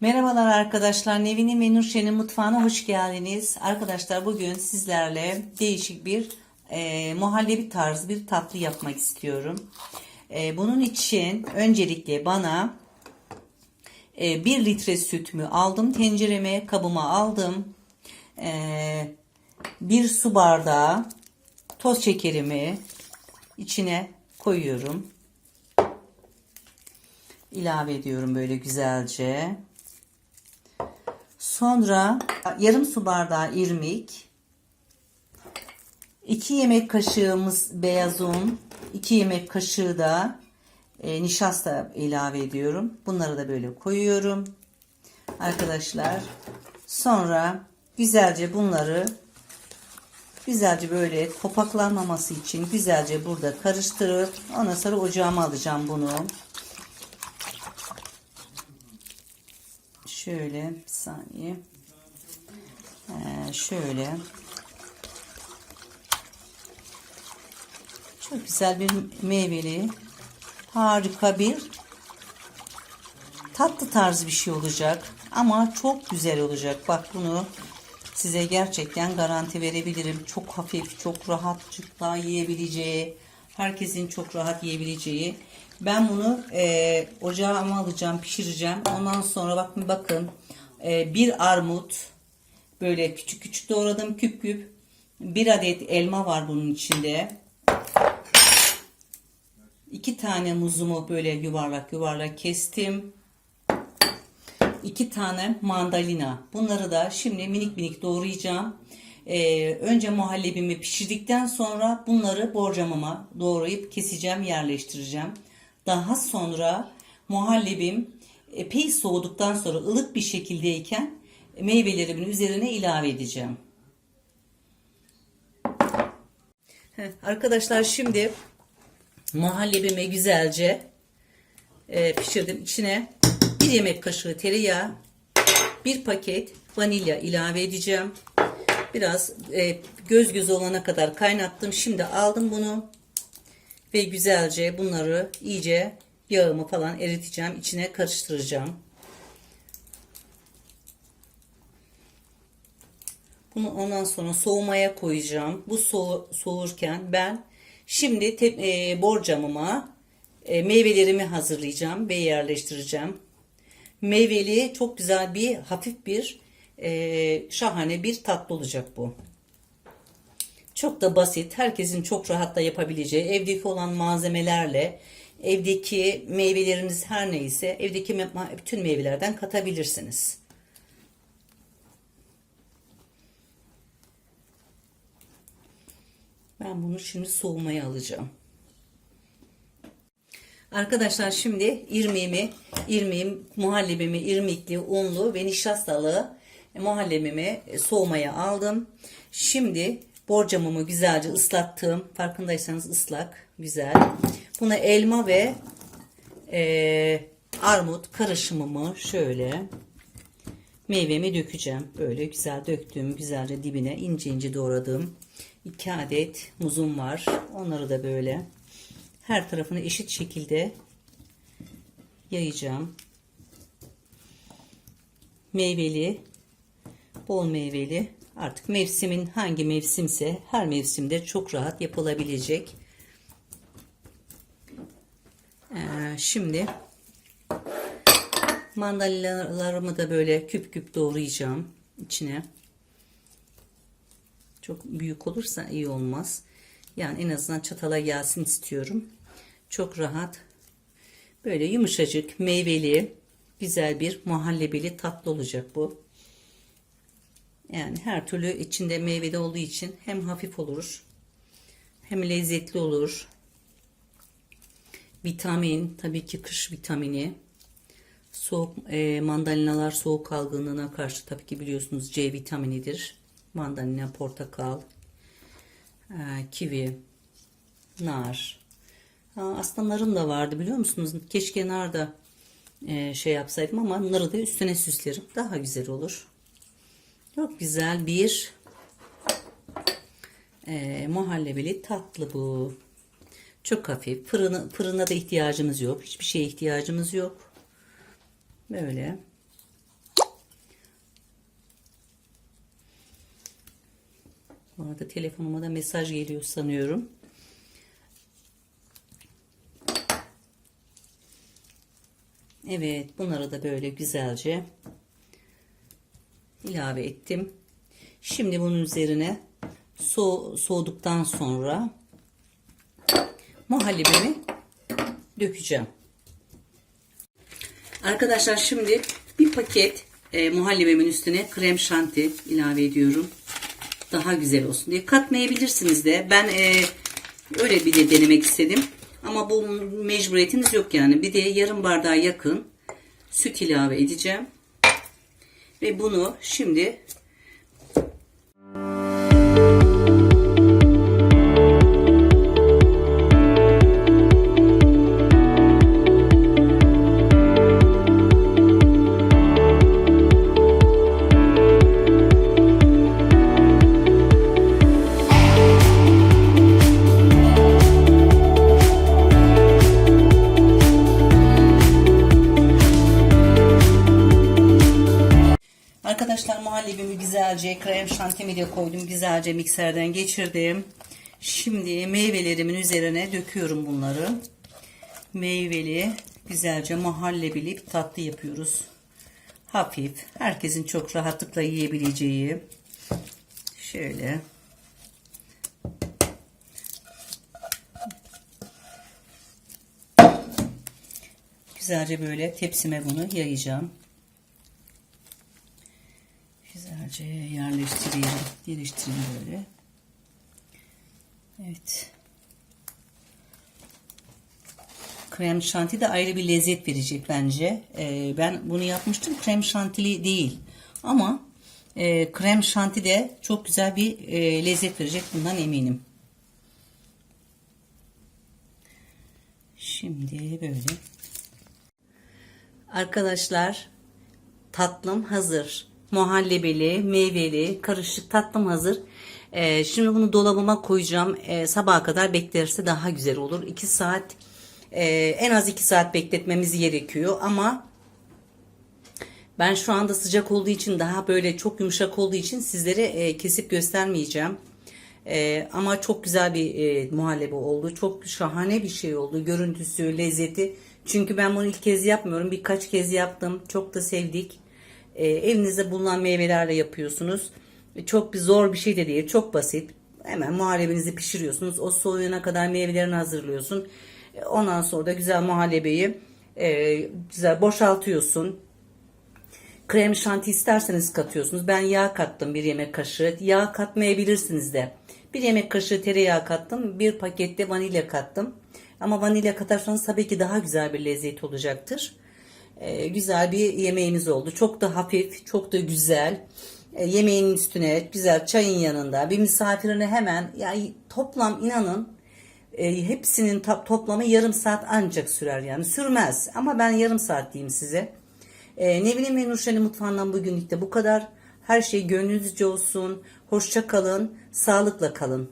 Merhabalar arkadaşlar. Nevin'in ve Nurşen'in mutfağına hoş geldiniz. Arkadaşlar bugün sizlerle değişik bir e, muhallebi tarzı bir tatlı yapmak istiyorum. E, bunun için öncelikle bana e, 1 litre sütümü aldım. Tencereme kabıma aldım. E, bir su bardağı toz şekerimi içine koyuyorum. İlave ediyorum böyle güzelce. Sonra yarım su bardağı irmik, 2 yemek kaşığımız beyaz un, 2 yemek kaşığı da e, nişasta ilave ediyorum. Bunları da böyle koyuyorum. Arkadaşlar sonra güzelce bunları güzelce böyle kopaklanmaması için güzelce burada karıştırıp ondan sonra ocağıma alacağım bunu. Şöyle bir saniye. Ee, şöyle. Çok güzel bir meyveli harika bir tatlı tarzı bir şey olacak. Ama çok güzel olacak. Bak bunu size gerçekten garanti verebilirim. Çok hafif, çok rahatlıkla yiyebileceği, herkesin çok rahat yiyebileceği. Ben bunu e, ocağıma alacağım, pişireceğim. Ondan sonra bakın bakın e, bir armut böyle küçük küçük doğradım küp küp. Bir adet elma var bunun içinde. İki tane muzumu böyle yuvarlak yuvarlak kestim. İki tane mandalina. Bunları da şimdi minik minik doğrayacağım. Ee, önce muhallebimi pişirdikten sonra bunları borcamama doğrayıp keseceğim, yerleştireceğim. Daha sonra muhallebim epey soğuduktan sonra ılık bir şekildeyken meyvelerimin üzerine ilave edeceğim. Heh, arkadaşlar şimdi muhallebimi güzelce e, pişirdim. İçine bir yemek kaşığı tereyağı, bir paket vanilya ilave edeceğim. Biraz e, göz göz olana kadar kaynattım. Şimdi aldım bunu ve güzelce bunları iyice yağımı falan eriteceğim. içine karıştıracağım. Bunu ondan sonra soğumaya koyacağım. Bu soğu, soğurken ben şimdi te, e, borcamıma e, meyvelerimi hazırlayacağım ve yerleştireceğim. Meyveli çok güzel bir hafif bir e, şahane bir tatlı olacak bu. Çok da basit, herkesin çok rahat da yapabileceği, evdeki olan malzemelerle, evdeki meyveleriniz her neyse, evdeki bütün meyvelerden katabilirsiniz. Ben bunu şimdi soğumaya alacağım. Arkadaşlar şimdi irmiğimi, irmiğim, muhallebimi irmikli, unlu ve nişastalı muhallebimi soğumaya aldım. Şimdi borcamımı güzelce ıslattım. Farkındaysanız ıslak, güzel. Buna elma ve e, armut karışımımı şöyle meyvemi dökeceğim. Böyle güzel döktüm. Güzelce dibine ince ince doğradım. 2 adet muzum var. Onları da böyle her tarafını eşit şekilde yayacağım. Meyveli, bol meyveli. Artık mevsimin hangi mevsimse her mevsimde çok rahat yapılabilecek. Ee, şimdi mandalinalarımı da böyle küp küp doğrayacağım içine. Çok büyük olursa iyi olmaz. Yani en azından çatala gelsin istiyorum. Çok rahat. Böyle yumuşacık, meyveli, güzel bir muhallebili tatlı olacak bu. Yani her türlü içinde meyveli olduğu için hem hafif olur, hem lezzetli olur. Vitamin, tabii ki kış vitamini. Soğuk e, mandalinalar soğuk algınlığına karşı tabii ki biliyorsunuz C vitaminidir. Mandalina, portakal, e, kivi, nar. Aslında narım da vardı biliyor musunuz? Keşke nar da e, şey yapsaydım ama narı da üstüne süslerim. Daha güzel olur. Çok güzel bir e, muhallebeli tatlı bu. Çok hafif. Fırına, fırına da ihtiyacımız yok. Hiçbir şeye ihtiyacımız yok. Böyle. Bu arada telefonuma da mesaj geliyor sanıyorum. Evet bunları da böyle güzelce ilave ettim. Şimdi bunun üzerine so soğuduktan sonra muhallebimi dökeceğim. Arkadaşlar şimdi bir paket e, muhallebimin üstüne krem şanti ilave ediyorum. Daha güzel olsun diye. Katmayabilirsiniz de. Ben e, öyle bir de denemek istedim. Ama bu mecburiyetiniz yok yani. Bir de yarım bardağa yakın süt ilave edeceğim. Ve bunu şimdi muhallebimi güzelce krem şantimi de koydum. Güzelce mikserden geçirdim. Şimdi meyvelerimin üzerine döküyorum bunları. Meyveli güzelce muhallebili bir tatlı yapıyoruz. Hafif. Herkesin çok rahatlıkla yiyebileceği. Şöyle. Güzelce böyle tepsime bunu yayacağım. Güzelce yerleştireyim. Yerleştireyim böyle. Evet. Krem şanti de ayrı bir lezzet verecek bence. Ee, ben bunu yapmıştım. Krem şantili değil. Ama e, krem şanti de çok güzel bir e, lezzet verecek. Bundan eminim. Şimdi böyle. Arkadaşlar tatlım hazır. Muhallebeli, meyveli, karışık tatlım hazır. Ee, şimdi bunu dolabıma koyacağım. Ee, sabaha kadar beklerse daha güzel olur. 2 saat e, en az 2 saat bekletmemiz gerekiyor ama ben şu anda sıcak olduğu için daha böyle çok yumuşak olduğu için sizlere e, kesip göstermeyeceğim. E, ama çok güzel bir e, muhallebi oldu. Çok şahane bir şey oldu. Görüntüsü, lezzeti. Çünkü ben bunu ilk kez yapmıyorum. Birkaç kez yaptım. Çok da sevdik. E, evinizde bulunan meyvelerle yapıyorsunuz. E, Çok bir zor bir şey de değil. Çok basit. Hemen muhallebinizi pişiriyorsunuz. O soğuyana kadar meyvelerini hazırlıyorsun. E, Ondan sonra da güzel muhallebeyi e, güzel boşaltıyorsun. Krem şanti isterseniz katıyorsunuz. Ben yağ kattım bir yemek kaşığı. Yağ katmayabilirsiniz de. Bir yemek kaşığı tereyağı kattım. Bir pakette vanilya kattım. Ama vanilya katarsanız tabii ki daha güzel bir lezzet olacaktır. Ee, güzel bir yemeğimiz oldu. Çok da hafif, çok da güzel. Ee, yemeğin üstüne güzel çayın yanında bir misafirine hemen yani toplam inanın e, hepsinin toplamı yarım saat ancak sürer yani sürmez ama ben yarım saat diyeyim size. E, Nevin ve Nurşen'in mutfağından bugünlük de bu kadar. Her şey gönlünüzce olsun. Hoşça kalın, sağlıkla kalın.